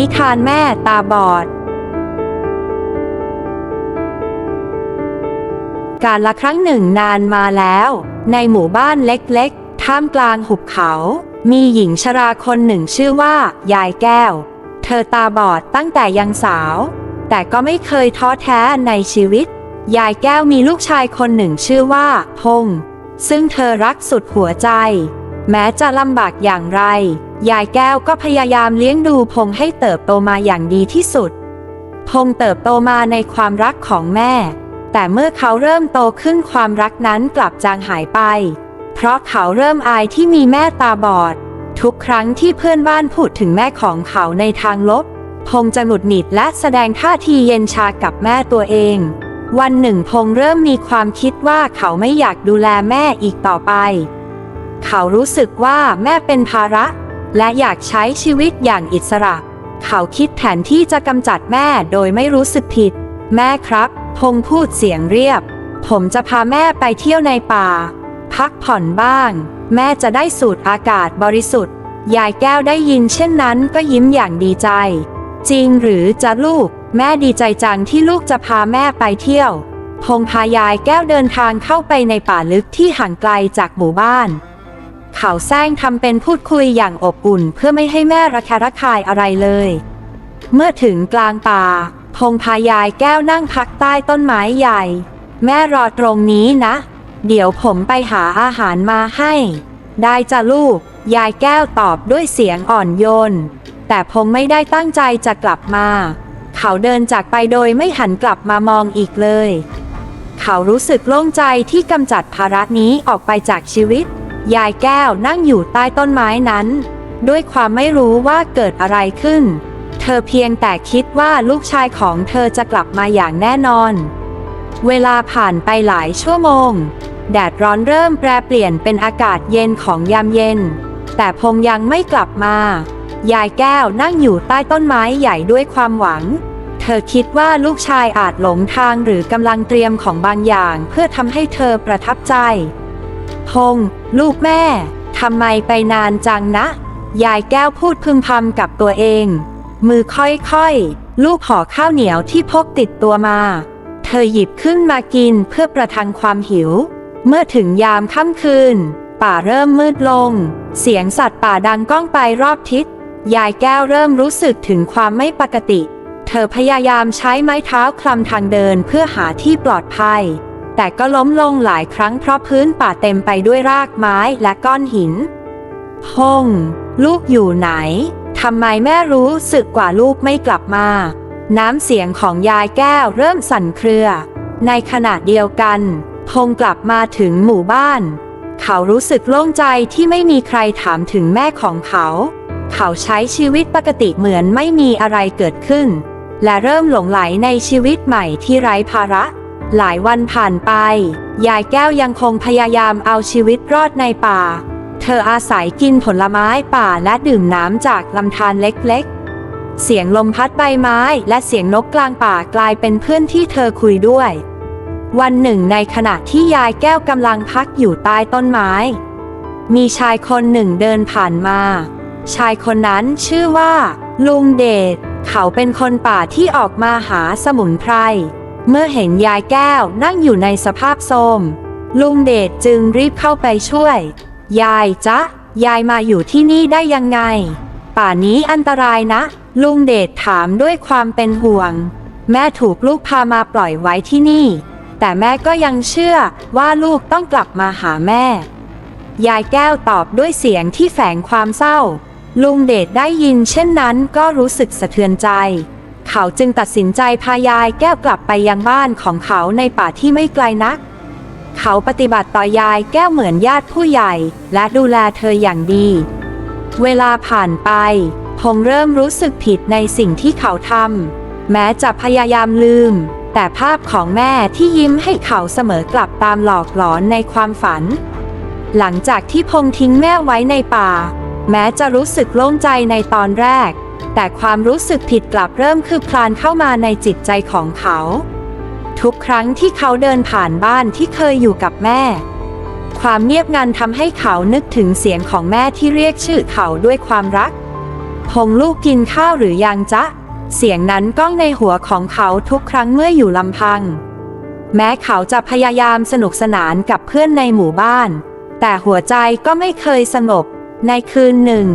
นิทานแม่ตาบอด การละครั้งหนึ่งนานมาแล้ว ในหมู่บ้านเล็กๆ ท่ามกลางหุบเขา มีหญิงชราคนหนึ่งชื่อว่า ยายแก้ว เธอตาบอดตั้งแต่ยังสาว แต่ก็ไม่เคยท้อแท้ในชีวิต ยายแก้วมีลูกชายคนหนึ่งชื่อว่า พงษ์ซึ่งเธอรักสุดหัวใจ แม้จะลำบากอย่างไร ยายแก้วก็พยายามเลี้ยงดูพงให้เติบโตมาอย่างดีที่สุด พงเติบโตมาในความรักของแม่ แต่เมื่อเขาเริ่มโตขึ้นความรักนั้นกลับจางหายไป เพราะเขาเริ่มอายที่มีแม่ตาบอด ทุกครั้งที่เพื่อนบ้านพูดถึงแม่ของเขาในทางลบ พงจะหงุดหงิดและแสดงท่าทีเย็นชากับแม่ตัวเอง วันหนึ่งพงเริ่มมีความคิดว่าเขาไม่อยากดูแลแม่อีกต่อไป เขารู้สึกว่าแม่เป็นภาระ และอยากใช้ชีวิตอย่างอิสระ เขาคิดแผนที่จะกำจัดแม่โดยไม่รู้สึกผิด แม่ครับ พงพูดเสียงเรียบ ผมจะพาแม่ไปเที่ยวในป่า พักผ่อนบ้าง แม่จะได้สูดอากาศบริสุทธิ์ ยายแก้วได้ยินเช่นนั้นก็ยิ้มอย่างดีใจ จริงหรือจะลูก แม่ดีใจจังที่ลูกจะพาแม่ไปเที่ยวพงพายายแก้วเดินทางเข้าไปในป่าลึกที่ห่างไกลจากหมู่บ้าน เขาแซงทำเป็นพูดคุยอย่างอบอุ่นเพื่อไม่ให้แม่ระแคะระคายอะไรเลย เมื่อถึงกลางป่า พงพายายแก้วนั่งพักใต้ต้นไม้ใหญ่ แม่รอตรงนี้นะ เดี๋ยวผมไปหาอาหารมาให้ ได้จ้ะลูก ยายแก้วตอบด้วยเสียงอ่อนโยน แต่พงไม่ได้ตั้งใจจะกลับมา เขาเดินจากไปโดยไม่หันกลับมามองอีกเลย เขารู้สึกโล่งใจที่กำจัดภาระนี้ออกไปจากชีวิต ยายแก้วนั่งอยู่ใต้ต้นไม้นั้น ด้วยความไม่รู้ว่าเกิดอะไรขึ้น เธอเพียงแต่คิดว่าลูกชายของเธอจะกลับมาอย่างแน่นอน เวลาผ่านไปหลายชั่วโมง แดดร้อนเริ่มแปรเปลี่ยนเป็นอากาศเย็นของยามเย็น แต่พงยังไม่กลับมา ยายแก้วนั่งอยู่ใต้ต้นไม้ใหญ่ด้วยความหวังเธอคิดว่าลูกชายอาจหลงทางหรือกำลังเตรียมของบางอย่างเพื่อทำให้เธอประทับใจ พงษ์ลูกแม่ทำไมไปนานจังนะ ยายแก้วพูดพึมพำกับตัวเอง มือค่อยๆ ลูกห่อข้าวเหนียวที่พกติดตัวมา เธอหยิบขึ้นมากินเพื่อประทังความหิว เมื่อถึงยามค่ำคืน ป่าเริ่มมืดลง เสียงสัตว์ป่าดังก้องไปรอบทิศ ยายแก้วเริ่มรู้สึกถึงความไม่ปกติ เธอพยายามใช้ไม้เท้าคลำทางเดินเพื่อหาที่ปลอดภัย แต่ก็ล้มลงหลายครั้งเพราะพื้นป่าเต็มไปด้วยรากไม้และก้อนหินพงลูกอยู่ไหน ทำไมแม่รู้สึกกว่าลูกไม่กลับมา น้ำเสียงของยายแก้วเริ่มสั่นเครือ ในขณะเดียวกัน พงกลับมาถึงหมู่บ้าน เขารู้สึกโล่งใจที่ไม่มีใครถามถึงแม่ของเขา เขาใช้ชีวิตปกติเหมือนไม่มีอะไรเกิดขึ้น และเริ่มหลงไหลในชีวิตใหม่ที่ไร้ภาระ หลายวันผ่านไป ยายแก้วยังคงพยายามเอาชีวิตรอดในป่า เธออาศัยกินผลไม้ป่าและดื่มน้ำจากลำธารเล็กๆ เสียงลมพัดใบไม้และเสียงนกกลางป่ากลายเป็นเพื่อนที่เธอคุยด้วย วันหนึ่งในขณะที่ยายแก้วกำลังพักอยู่ใต้ต้นไม้ มีชายคนหนึ่งเดินผ่านมา ชายคนนั้นชื่อว่า ลุงเดชเขาเป็นคนป่าที่ออกมาหาสมุนไพร เมื่อเห็นยายแก้วนั่งอยู่ในสภาพโทรมลุงเดชจึงรีบเข้าไปช่วย ยายจ๊ะ ยายมาอยู่ที่นี่ได้ยังไง ป่านี้อันตรายนะ ลุงเดชถามด้วยความเป็นห่วง แม่ถูกลูกพามาปล่อยไว้ที่นี่ แต่แม่ก็ยังเชื่อว่าลูกต้องกลับมาหาแม่ ยายแก้วตอบด้วยเสียงที่แฝงความเศร้า ลุงเดชได้ยินเช่นนั้นก็รู้สึกสะเทือนใจ เขาจึงตัดสินใจพายายแก้วกลับไปยังบ้านของเขาในป่าที่ไม่ไกลนัก เขาปฏิบัติต่อยายแก้วเหมือนญาติผู้ใหญ่ และดูแลเธออย่างดี เวลาผ่านไปพงเริ่มรู้สึกผิดในสิ่งที่เขาทำแม้จะพยายามลืม แต่ภาพของแม่ที่ยิ้มให้เขาเสมอกลับตามหลอกหลอนในความฝัน หลังจากที่พงทิ้งแม่ไว้ในป่า แม้จะรู้สึกโล่งใจในตอนแรก แต่ความรู้สึกผิดกลับเริ่มคืบคลานเข้ามาในจิตใจของเขา ทุกครั้งที่เขาเดินผ่านบ้านที่เคยอยู่กับแม่ ความเงียบงันทำให้เขานึกถึงเสียงของแม่ที่เรียกชื่อเขาด้วยความรักพงลูกกินข้าวหรือยังจ๊ะ เสียงนั้นก้องในหัวของเขาทุกครั้งเมื่ออยู่ลำพัง แม้เขาจะพยายามสนุกสนานกับเพื่อนในหมู่บ้าน แต่หัวใจก็ไม่เคยสงบ ในคืนหนึ่ง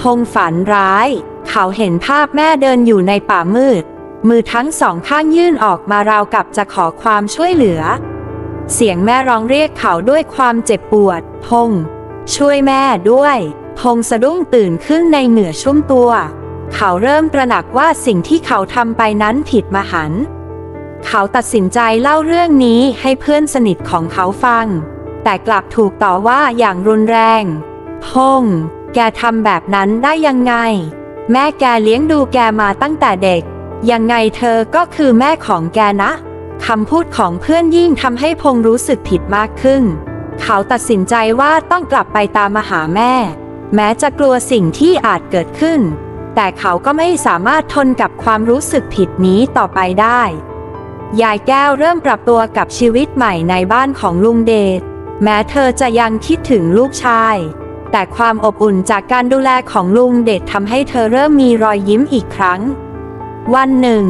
พงฝันร้าย เขาเห็นภาพแม่เดินอยู่ในป่ามืด มือทั้งสองข้างยื่นออกมาราวกับจะขอความช่วยเหลือ เสียงแม่ร้องเรียกเขาด้วยความเจ็บปวด พง ช่วยแม่ด้วย พงสะดุ้งตื่นขึ้นในเหงื่อชุ่มตัว เขาเริ่มตระหนักว่าสิ่งที่เขาทำไปนั้นผิดมหันต์เขาตัดสินใจเล่าเรื่องนี้ให้เพื่อนสนิทของเขาฟัง แต่กลับถูกต่อว่าอย่างรุนแรง พง แกทำแบบนั้นได้ยังไง แม่แกเลี้ยงดูแกมาตั้งแต่เด็ก ยังไงเธอก็คือแม่ของแกนะ คำพูดของเพื่อนยิ่งทำให้พงรู้สึกผิดมากขึ้น เขาตัดสินใจว่าต้องกลับไปตามมาหาแม่ แม้จะกลัวสิ่งที่อาจเกิดขึ้น แต่เขาก็ไม่สามารถทนกับความรู้สึกผิดนี้ต่อไปได้ ยายแก้วเริ่มปรับตัวกับชีวิตใหม่ในบ้านของลุงเดช แม้เธอจะยังคิดถึงลูกชาย แต่ความอบอุ่นจากการดูแลของลุงเดชทำให้เธอเริ่มมีรอยยิ้มอีกครั้ง วันหนึ่ง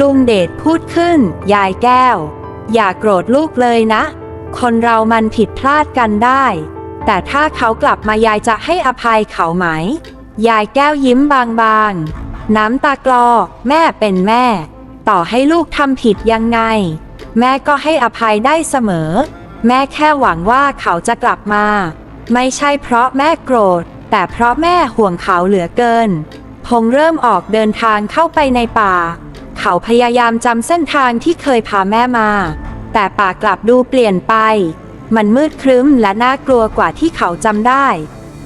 ลุงเดชพูดขึ้น ยายแก้ว อย่าโกรธลูกเลยนะ คนเรามันผิดพลาดกันได้ แต่ถ้าเขากลับมายายจะให้อภัยเขาไหม ยายแก้วยิ้มบางๆ น้ำตากลอ แม่เป็นแม่ ต่อให้ลูกทำผิดยังไง แม่ก็ให้อภัยได้เสมอ แม่แค่หวังว่าเขาจะกลับมา ไม่ใช่เพราะแม่โกรธ แต่เพราะแม่ห่วงเขาเหลือเกิน พงเริ่มออกเดินทางเข้าไปในป่า เขาพยายามจำเส้นทางที่เคยพาแม่มา แต่ป่ากลับดูเปลี่ยนไป มันมืดครึ้มและน่ากลัวกว่าที่เขาจำได้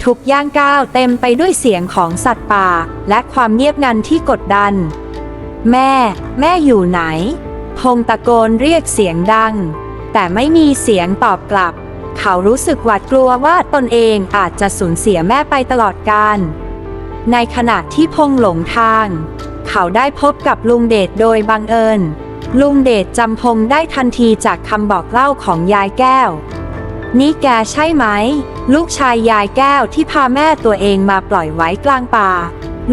ทุกย่างก้าวเต็มไปด้วยเสียงของสัตว์ป่า และความเงียบงันที่กดดัน แม่ แม่อยู่ไหน พงตะโกนเรียกเสียงดัง แต่ไม่มีเสียงตอบกลับ เขารู้สึกหวาดกลัวว่าตนเองอาจจะสูญเสียแม่ไปตลอดกาล ในขณะที่พงหลงทาง เขาได้พบกับลุงเดชโดยบังเอิญ ลุงเดชจำพงได้ทันทีจากคำบอกเล่าของยายแก้ว นี่แกใช่ไหม ลูกชายยายแก้วที่พาแม่ตัวเองมาปล่อยไว้กลางป่า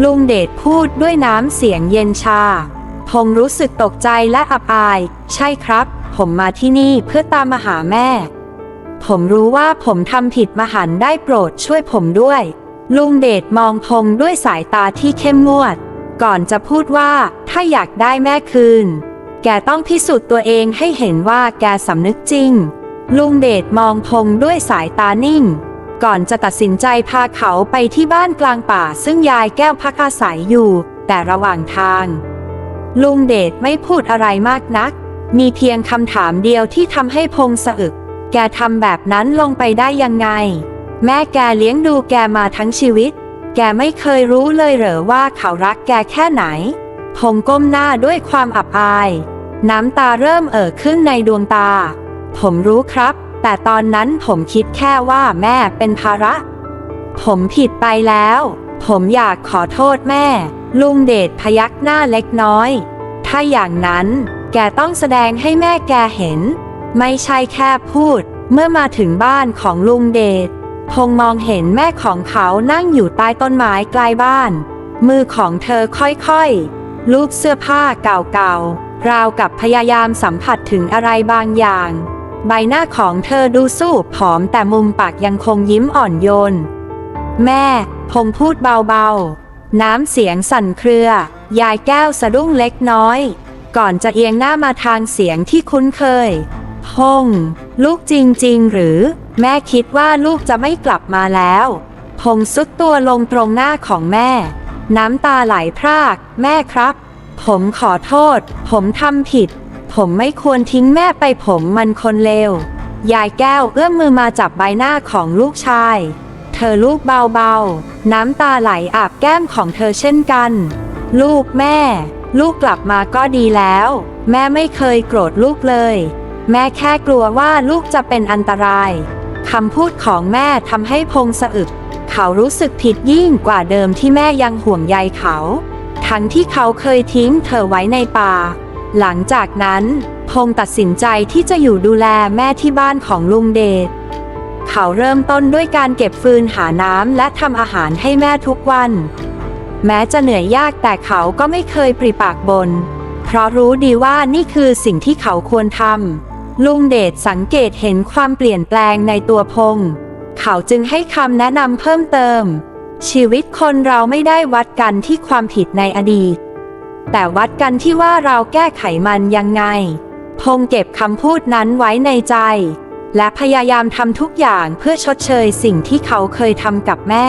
ลุงเดชพูดด้วยน้ำเสียงเย็นชา พงรู้สึกตกใจและอับอาย ใช่ครับ ผมมาที่นี่เพื่อตามมาหาแม่ ผมรู้ว่าผมทำผิดมหันได้โปรดช่วยผมด้วย ลุงเดชมองพงด้วยสายตาที่เข้มงวด ก่อนจะพูดว่าถ้าอยากได้แม่คืน แกต้องพิสูจน์ตัวเองให้เห็นว่าแกสำนึกจริง ลุงเดชมองพงด้วยสายตานิ่ง ก่อนจะตัดสินใจพาเขาไปที่บ้านกลางป่าซึ่งยายแก้วพักอาศัยอยู่ แต่ระหว่างทาง ลุงเดชไม่พูดอะไรมากนัก มีเพียงคำถามเดียวที่ทำให้พงสะอึก แกทำแบบนั้นลงไปได้ยังไง แม่แกเลี้ยงดูแกมาทั้งชีวิต แกไม่เคยรู้เลยเหรอว่าเขารักแกแค่ไหน พงก้มหน้าด้วยความอับอาย น้ำตาเริ่มเอ่อขึ้นในดวงตา ผมรู้ครับ แต่ตอนนั้นผมคิดแค่ว่าแม่เป็นภาระ ผมผิดไปแล้ว ผมอยากขอโทษแม่ ลุงเดชพยักหน้าเล็กน้อย ถ้าอย่างนั้น แกต้องแสดงให้แม่แกเห็น ไม่ใช่แค่พูด เมื่อมาถึงบ้านของลุงเดชพงมองเห็นแม่ของเขานั่งอยู่ใต้ต้นไม้ใกล้บ้าน มือของเธอค่อยๆ ลูบเสื้อผ้าเก่าๆ ราวกับพยายามสัมผัสถึงอะไรบางอย่าง ใบหน้าของเธอดูสู้ผอมแต่มุมปากยังคงยิ้มอ่อนโยน แม่ พงพูดเบาๆ น้ำเสียงสั่นเครือ ยายแก้วสะดุ้งเล็กน้อย ก่อนจะเอียงหน้ามาทางเสียงที่คุ้นเคย พงลูกจริง ๆ หรือ แม่คิดว่าลูกจะไม่กลับมาแล้วพงสุดตัวลงตรงหน้าของแม่ น้ำตาไหลพราก แม่ครับ ผมขอโทษ ผมทำผิด ผมไม่ควรทิ้งแม่ไปผมมันคนเลวยายแก้วเอื้อมมือมาจับใบหน้าของลูกชาย เธอลูกเบาๆ น้ำตาไหลอาบแก้มของเธอเช่นกัน ลูกแม่ ลูกกลับมาก็ดีแล้ว แม่ไม่เคยโกรธลูกเลย แม่แค่กลัวว่าลูกจะเป็นอันตราย คำพูดของแม่ทำให้พงสะอึก เขารู้สึกผิดยิ่งกว่าเดิมที่แม่ยังห่วงใยเขา ทั้งที่เขาเคยทิ้งเธอไว้ในป่า หลังจากนั้น พงตัดสินใจที่จะอยู่ดูแลแม่ที่บ้านของลุงเดช เขาเริ่มต้นด้วยการเก็บฟืนหาน้ำและทำอาหารให้แม่ทุกวัน แม้จะเหนื่อยยากแต่เขาก็ไม่เคยปริปากบน เพราะรู้ดีว่านี่คือสิ่งที่เขาควรทำ ลุงเดชสังเกตเห็นความเปลี่ยนแปลงในตัวพงเขาจึงให้คำแนะนำเพิ่มเติม ชีวิตคนเราไม่ได้วัดกันที่ความผิดในอดีต แต่วัดกันที่ว่าเราแก้ไขมันยังไง พงเก็บคำพูดนั้นไว้ในใจ และพยายามทำทุกอย่างเพื่อชดเชยสิ่งที่เขาเคยทำกับแม่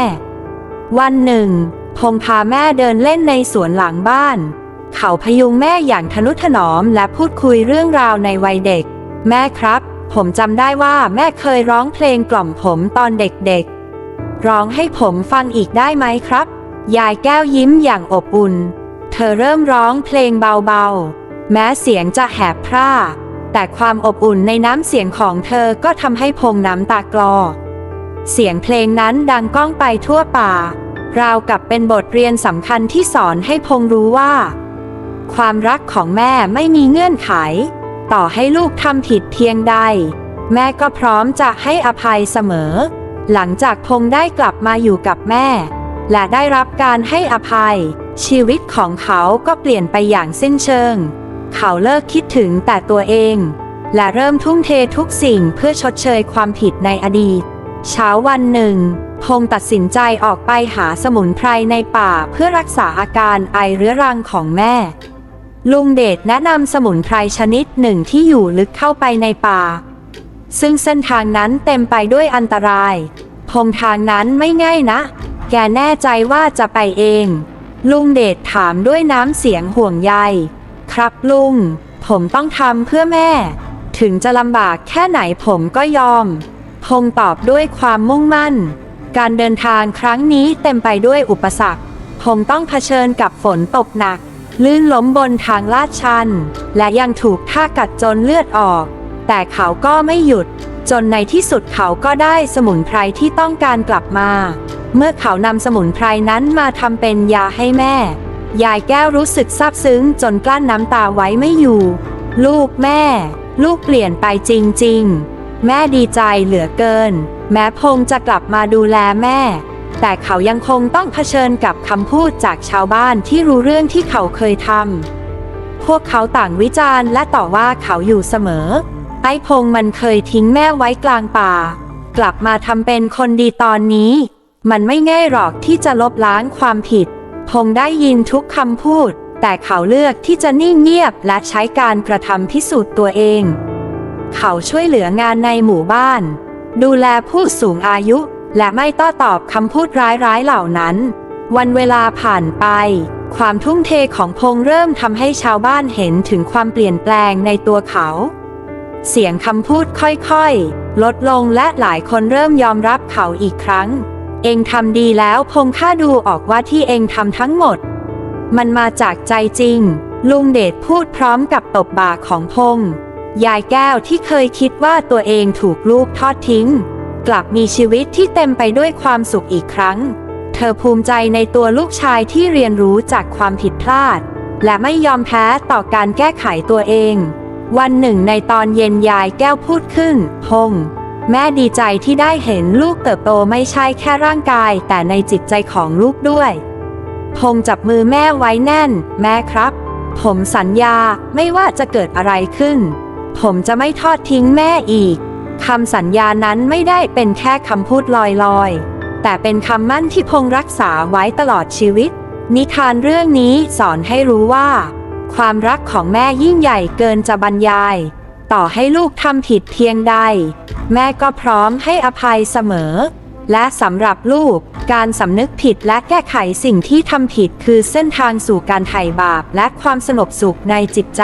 วันหนึ่ง พงพาแม่เดินเล่นในสวนหลังบ้าน เขาพยุงแม่อย่างทนุถนอมและพูดคุยเรื่องราวในวัยเด็ก แม่ครับ ผมจำได้ว่าแม่เคยร้องเพลงกล่อมผมตอนเด็กๆ ร้องให้ผมฟังอีกได้ไหมครับ ยายแก้วยิ้มอย่างอบอุ่น เธอเริ่มร้องเพลงเบาๆ แม้เสียงจะแหบพร่า แต่ความอบอุ่นในน้ำเสียงของเธอก็ทำให้พงน้ำตากลอ เสียงเพลงนั้นดังก้องไปทั่วป่า ราวกับเป็นบทเรียนสำคัญที่สอนให้พงรู้ว่า ความรักของแม่ไม่มีเงื่อนไข ต่อให้ลูกทำผิดเพียงใด แม่ก็พร้อมจะให้อภัยเสมอ หลังจากพงได้กลับมาอยู่กับแม่ และได้รับการให้อภัย ชีวิตของเขาก็เปลี่ยนไปอย่างสิ้นเชิง เขาเลิกคิดถึงแต่ตัวเอง และเริ่มทุ่มเททุกสิ่งเพื่อชดเชยความผิดในอดีต เช้าวันหนึ่งพงตัดสินใจออกไปหาสมุนไพรในป่าเพื่อรักษาอาการไอเรื้อรังของแม่ ลุงเดชแนะนำสมุนไพรชนิดหนึ่งที่อยู่ลึกเข้าไปในป่า ซึ่งเส้นทางนั้นเต็มไปด้วยอันตรายพงทางนั้นไม่ง่ายนะ แกแน่ใจว่าจะไปเอง ลุงเดชถามด้วยน้ำเสียงห่วงใย ครับลุง ผมต้องทำเพื่อแม่ ถึงจะลำบากแค่ไหนผมก็ยอม พงตอบด้วยความมุ่งมั่น การเดินทางครั้งนี้เต็มไปด้วยอุปสรรคพงต้องเผชิญกับฝนตกหนัก ลื่นล้มบนทางลาดชัน และยังถูกท่ากัดจนเลือดออก แต่เขาก็ไม่หยุด จนในที่สุดเขาก็ได้สมุนไพรที่ต้องการกลับมา เมื่อเขานำสมุนไพรนั้นมาทำเป็นยาให้แม่ ยายแก้วรู้สึกซาบซึ้งจนกลั้นน้ำตาไว้ไม่อยู่ ลูกแม่ ลูกเปลี่ยนไปจริง ๆ แม่ดีใจเหลือเกิน แม้พงจะกลับมาดูแลแม่ แต่เขายังคงต้องเผชิญกับคำพูดจากชาวบ้านที่รู้เรื่องที่เขาเคยทำ พวกเขาต่างวิจารณ์และต่อว่าเขาอยู่เสมอ ไอ้พงมันเคยทิ้งแม่ไว้กลางป่า กลับมาทำเป็นคนดีตอนนี้ มันไม่ง่ายหรอกที่จะลบล้างความผิด พงได้ยินทุกคำพูด แต่เขาเลือกที่จะนิ่งเงียบและใช้การกระทำพิสูจน์ตัวเอง เขาช่วยเหลืองานในหมู่บ้าน ดูแลผู้สูงอายุ และไม่ต้อตอบคำพูดร้ายๆเหล่านั้น วันเวลาผ่านไป ความทุ่มเทของพงเริ่มทำให้ชาวบ้านเห็นถึงความเปลี่ยนแปลงในตัวเขา เสียงคำพูดค่อยๆ ลดลงและหลายคนเริ่มยอมรับเขาอีกครั้ง เองทำดีแล้วพงข้าดูออกว่าที่เองทำทั้งหมด มันมาจากใจจริง ลุงเดชพูดพร้อมกับตบบ่าของพงยายแก้วที่เคยคิดว่าตัวเองถูกลูกทอดทิ้ง กลับมีชีวิตที่เต็มไปด้วยความสุขอีกครั้ง เธอภูมิใจในตัวลูกชายที่เรียนรู้จากความผิดพลาด และไม่ยอมแพ้ต่อการแก้ไขตัวเอง วันหนึ่งในตอนเย็นยายแก้วพูดขึ้น พงแม่ดีใจที่ได้เห็นลูกเติบโตไม่ใช่แค่ร่างกาย แต่ในจิตใจของลูกด้วย พงจับมือแม่ไว้แน่น แม่ครับ ผมสัญญาไม่ว่าจะเกิดอะไรขึ้น ผมจะไม่ทอดทิ้งแม่อีก คำสัญญานั้นไม่ได้เป็นแค่คำพูดลอยๆ แต่เป็นคำมั่นที่พงรักษาไว้ตลอดชีวิต นิทานเรื่องนี้สอนให้รู้ว่า ความรักของแม่ยิ่งใหญ่เกินจะบรรยาย ต่อให้ลูกทำผิดเพียงใด แม่ก็พร้อมให้อภัยเสมอ และสำหรับลูก การสำนึกผิดและแก้ไขสิ่งที่ทำผิดคือเส้นทางสู่การไถ่บาปและความสงบสุขในจิตใจ